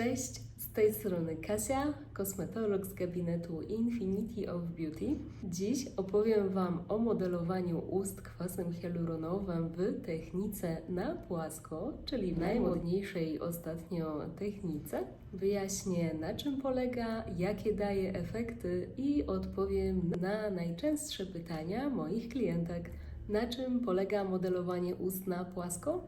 Cześć, z tej strony Kasia, kosmetolog z gabinetu Infinity of Beauty. Dziś opowiem Wam o modelowaniu ust kwasem hialuronowym w technice na płasko, czyli najmodniejszej ostatnio technice. Wyjaśnię na czym polega, jakie daje efekty i odpowiem na najczęstsze pytania moich klientek. Na czym polega modelowanie ust na płasko?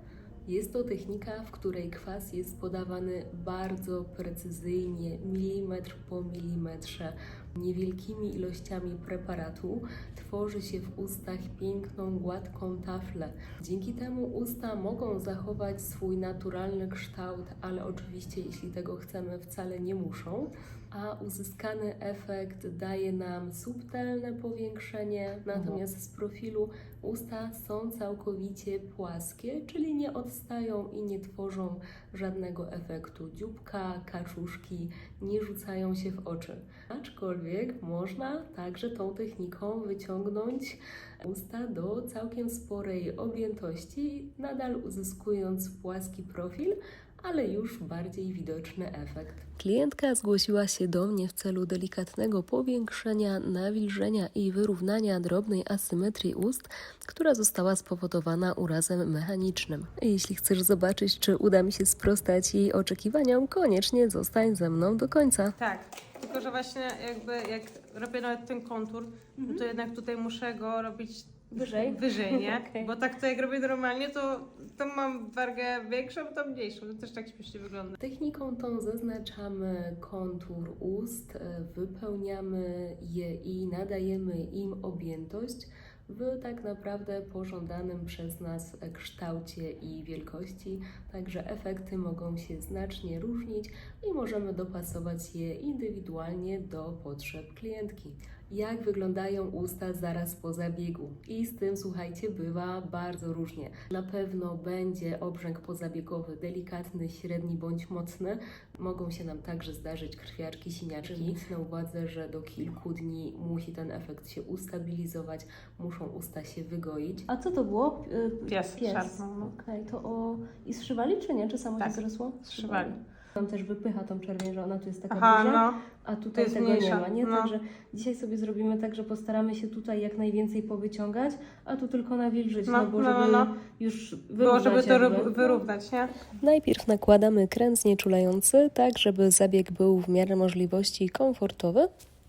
Jest to technika, w której kwas jest podawany bardzo precyzyjnie, milimetr po milimetrze, niewielkimi ilościami preparatu. Tworzy się w ustach piękną, gładką taflę. Dzięki temu usta mogą zachować swój naturalny kształt, ale oczywiście, jeśli tego chcemy, wcale nie muszą. A uzyskany efekt daje nam subtelne powiększenie, natomiast z profilu usta są całkowicie płaskie, czyli nie odstają i nie tworzą żadnego efektu dzióbka, kaczuszki, nie rzucają się w oczy. Aczkolwiek można także tą techniką wyciągnąć usta do całkiem sporej objętości, nadal uzyskując płaski profil, ale już bardziej widoczny efekt. Klientka zgłosiła się do mnie w celu delikatnego powiększenia, nawilżenia i wyrównania drobnej asymetrii ust, która została spowodowana urazem mechanicznym. Jeśli chcesz zobaczyć, czy uda mi się sprostać jej oczekiwaniom, koniecznie zostań ze mną do końca. Tak, tylko że właśnie jakby jak robię nawet ten kontur, no to jednak tutaj muszę go robić Wyżej? wyżej, nie? Okej. Bo tak to jak robię normalnie, to, to mam wargę większą, to mniejszą. To też tak śmiesznie wygląda. Techniką tą zaznaczamy kontur ust, wypełniamy je i nadajemy im objętość w tak naprawdę pożądanym przez nas kształcie i wielkości, także efekty mogą się znacznie różnić i możemy dopasować je indywidualnie do potrzeb klientki. Jak wyglądają usta zaraz po zabiegu? I z tym, słuchajcie, bywa bardzo różnie. Na pewno będzie obrzęk pozabiegowy delikatny, średni bądź mocny. Mogą się nam także zdarzyć krwiaczki, siniaczki. Mieć na uwadze, że do kilku dni musi ten efekt się ustabilizować, muszą usta się wygoić. A co to było? Y, Pies szarpnął, no. Okej, to o... I zszywali czy nie? Czy samo Tak, się zrosło? zszywali. Tam też wypycha tą czerwień, że ona tu jest taka Aha, duża, no. a tutaj jest tego mniejsza, nie ma, nie? no. Także dzisiaj sobie zrobimy tak, że postaramy się tutaj jak najwięcej powyciągać, a tu tylko nawilżyć, no, No, bo no, żeby no. już Było, wyrównać żeby to jakby. wyrównać, nie? Najpierw nakładamy krem znieczulający, tak żeby zabieg był w miarę możliwości komfortowy.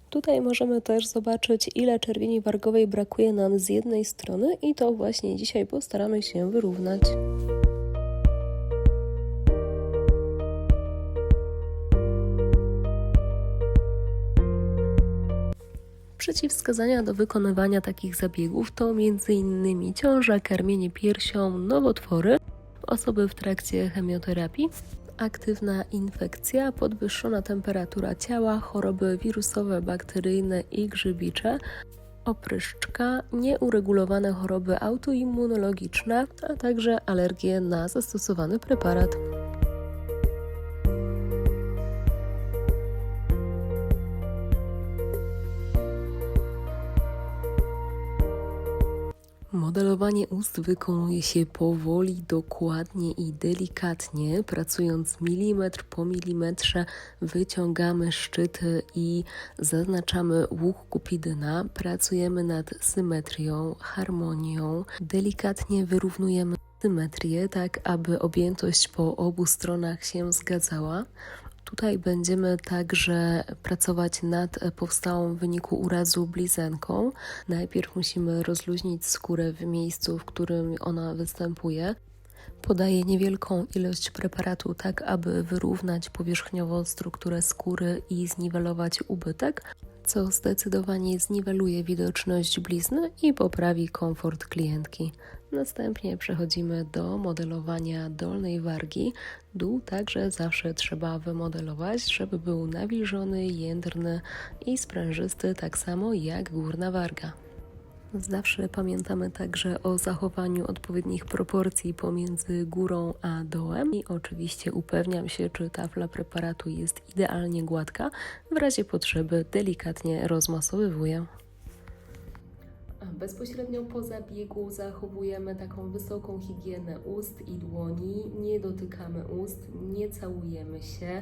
Tutaj możemy też zobaczyć, ile czerwieni wargowej brakuje nam z jednej strony i to właśnie dzisiaj postaramy się wyrównać. Przeciwwskazania do wykonywania takich zabiegów to m.in. ciąża, karmienie piersią, nowotwory, osoby w trakcie chemioterapii, aktywna infekcja, podwyższona temperatura ciała, choroby wirusowe, bakteryjne i grzybicze, opryszczka, nieuregulowane choroby autoimmunologiczne, a także alergie na zastosowany preparat. Modelowanie ust wykonuje się powoli, dokładnie i delikatnie, pracując milimetr po milimetrze, wyciągamy szczyty i zaznaczamy łuk kupidyna, pracujemy nad symetrią, harmonią, delikatnie wyrównujemy symetrię, tak aby objętość po obu stronach się zgadzała. Tutaj będziemy także pracować nad powstałą w wyniku urazu blizenką. Najpierw musimy rozluźnić skórę w miejscu, w którym ona występuje. Podaję niewielką ilość preparatu, tak aby wyrównać powierzchniowo strukturę skóry i zniwelować ubytek, co zdecydowanie zniweluje widoczność blizny i poprawi komfort klientki. Następnie przechodzimy do modelowania dolnej wargi. Dół także zawsze trzeba wymodelować, żeby był nawilżony, jędrny i sprężysty, tak samo jak górna warga. Zawsze pamiętamy także o zachowaniu odpowiednich proporcji pomiędzy górą a dołem i oczywiście upewniam się, czy tafla preparatu jest idealnie gładka. W razie potrzeby delikatnie rozmasowywuję. Bezpośrednio po zabiegu zachowujemy taką wysoką higienę ust i dłoni, nie dotykamy ust, nie całujemy się,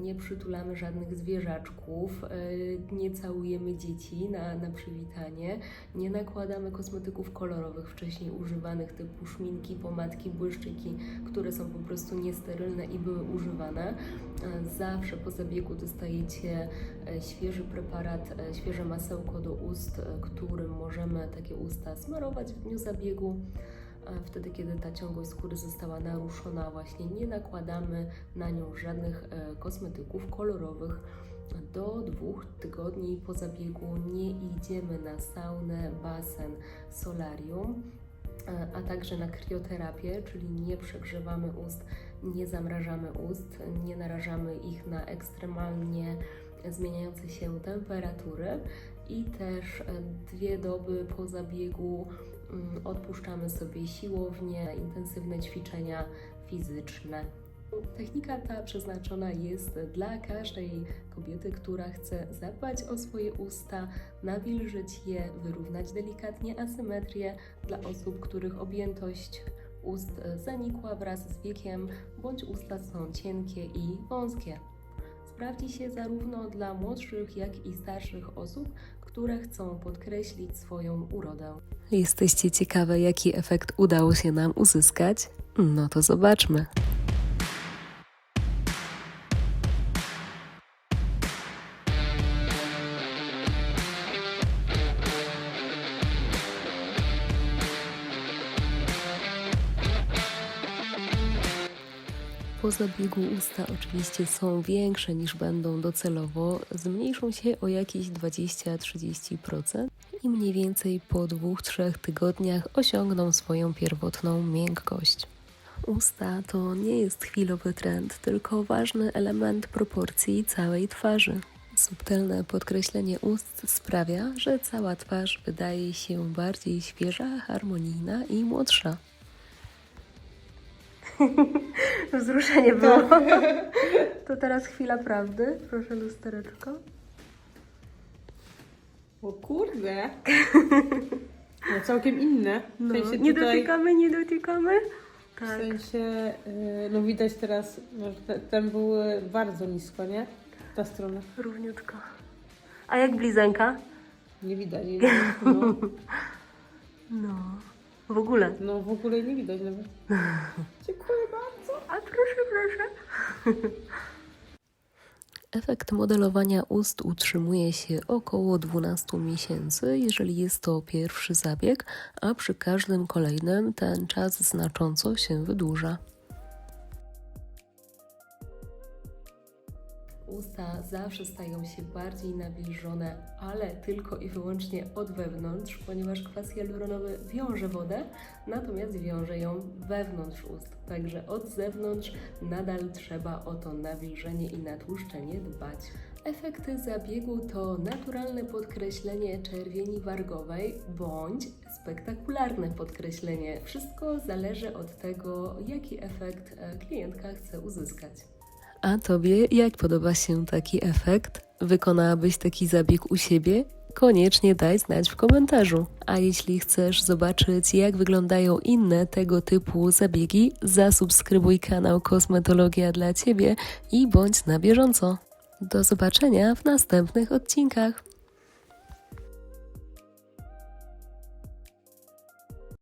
nie przytulamy żadnych zwierzaczków, e, nie całujemy dzieci na, na przywitanie, nie nakładamy kosmetyków kolorowych wcześniej używanych typu szminki, pomadki, błyszczyki, które są po prostu niesterylne i były używane. E, Zawsze po zabiegu dostajecie e, świeży preparat, e, świeże masełko do ust, e, którym możemy takie usta smarować w dniu zabiegu. Wtedy, kiedy ta ciągłość skóry została naruszona, właśnie nie nakładamy na nią żadnych e, kosmetyków kolorowych. Do dwóch tygodni po zabiegu nie idziemy na saunę, basen, solarium, e, a także na krioterapię, czyli nie przegrzewamy ust, nie zamrażamy ust, nie narażamy ich na ekstremalnie zmieniające się temperatury i też e, dwie doby po zabiegu odpuszczamy sobie siłownie, intensywne ćwiczenia fizyczne. Technika ta przeznaczona jest dla każdej kobiety, która chce zadbać o swoje usta, nawilżyć je, wyrównać delikatnie asymetrię dla osób, których objętość ust zanikła wraz z wiekiem, bądź usta są cienkie i wąskie. Sprawdzi się zarówno dla młodszych, jak i starszych osób, które chcą podkreślić swoją urodę. Jesteście ciekawe, jaki efekt udało się nam uzyskać? No to zobaczmy. Po zabiegu usta oczywiście są większe niż będą docelowo, zmniejszą się o jakieś 20-30% i mniej więcej po 2-3 tygodniach osiągną swoją pierwotną miękkość. Usta to nie jest chwilowy trend, tylko ważny element proporcji całej twarzy. Subtelne podkreślenie ust sprawia, że cała twarz wydaje się bardziej świeża, harmonijna i młodsza. Wzruszenie było. To teraz chwila prawdy. Proszę lustereczko. O kurde! No, całkiem inne. W No, sensie nie tutaj, dotykamy, nie dotykamy. w Tak. sensie, y, no widać teraz, no, że te, ten był y, bardzo nisko, nie? Ta strona. Równiutko. A jak blizenka? Nie widać. jej, No, No. W ogóle. no w ogóle nie widać nawet. Dziękuję bardzo. A proszę, proszę. Efekt modelowania ust utrzymuje się około 12 miesięcy, jeżeli jest to pierwszy zabieg, a przy każdym kolejnym ten czas znacząco się wydłuża. Usta zawsze stają się bardziej nawilżone, ale tylko i wyłącznie od wewnątrz, ponieważ kwas hialuronowy wiąże wodę, natomiast wiąże ją wewnątrz ust. Także od zewnątrz nadal trzeba o to nawilżenie i natłuszczenie dbać. Efekty zabiegu to naturalne podkreślenie czerwieni wargowej bądź spektakularne podkreślenie. Wszystko zależy od tego, jaki efekt e, klientka chce uzyskać. A Tobie jak podoba się taki efekt? Wykonałabyś taki zabieg u siebie? Koniecznie daj znać w komentarzu. A jeśli chcesz zobaczyć, jak wyglądają inne tego typu zabiegi, zasubskrybuj kanał Kosmetologia dla Ciebie i bądź na bieżąco. Do zobaczenia w następnych odcinkach.